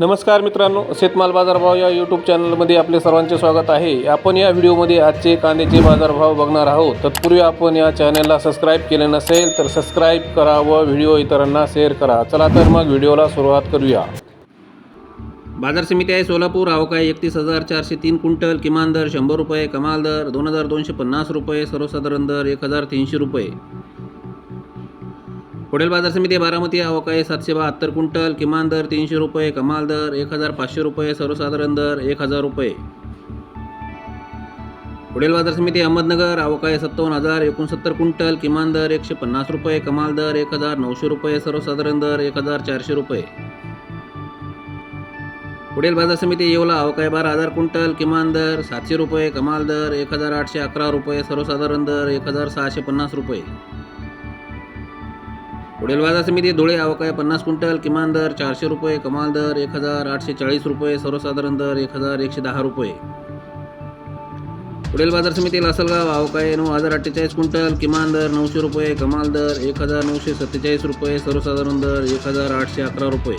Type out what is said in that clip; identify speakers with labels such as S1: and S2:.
S1: नमस्कार मित्रांनो शेतमाल बाजारभाव या यूट्यूब चॅनलमध्ये आपले सर्वांचे स्वागत आहे. आपण या व्हिडिओमध्ये आजचे कांद्याचे बाजारभाव बघणार आहोत. तत्पूर्वी आपण या चॅनलला सबस्क्राईब केले नसेल तर सबस्क्राईब करा व व्हिडिओ इतरांना शेअर करा. चला तर मग व्हिडिओला सुरुवात करूया. बाजार समिती आहे सोलापूर. अवकाळी एकतीस हजार चारशे तीन क्विंटल. किमान दर शंभर रुपये कमाल दर दोन हजार दोनशे पन्नास रुपये सर्वसाधारण दर एक हजार तीनशे रुपये. पुढील बाजार समिती बारामती अवकाळी सातशे बहात्तर क्विंटल किमान दर तीनशे रुपये कमाल दर एक हजार पाचशे रुपये सर्वसाधारण दर एक हजार रुपये. पुढील बाजार समिती अहमदनगर अवकाळी सत्तावन्न हजार एकोणसत्तर क्विंटल किमान दर एकशे पन्नास रुपये कमाल दर एक हजार नऊशे रुपये सर्वसाधारण दर एक हजार चारशे रुपये. पुढील बाजार समिती येवला अवकाय बारा हजार क्विंटल किमान दर सातशे रुपये कमाल दर एक हजार आठशे अकरा रुपये सर्वसाधारण दर एक हजार सहाशे पन्नास रुपये. पुढील बाजार समिती धुळे आहे. पन्नास क्विंटल किमान दर चारशे रुपये कमाल दर एक हजार आठशे चाळीस रुपये सर्वसाधारण दर एक हजार एकशे दहा रुपये. पुढील बाजार समिती लासलगाव आहे. नऊ हजार अठ्ठेचाळीस क्विंटल किमान दर नऊशे रुपये कमाल दर एक हजार नऊशे सत्तेचाळीस रुपये सर्वसाधारण दर एक हजार आठशे अकरा रुपये.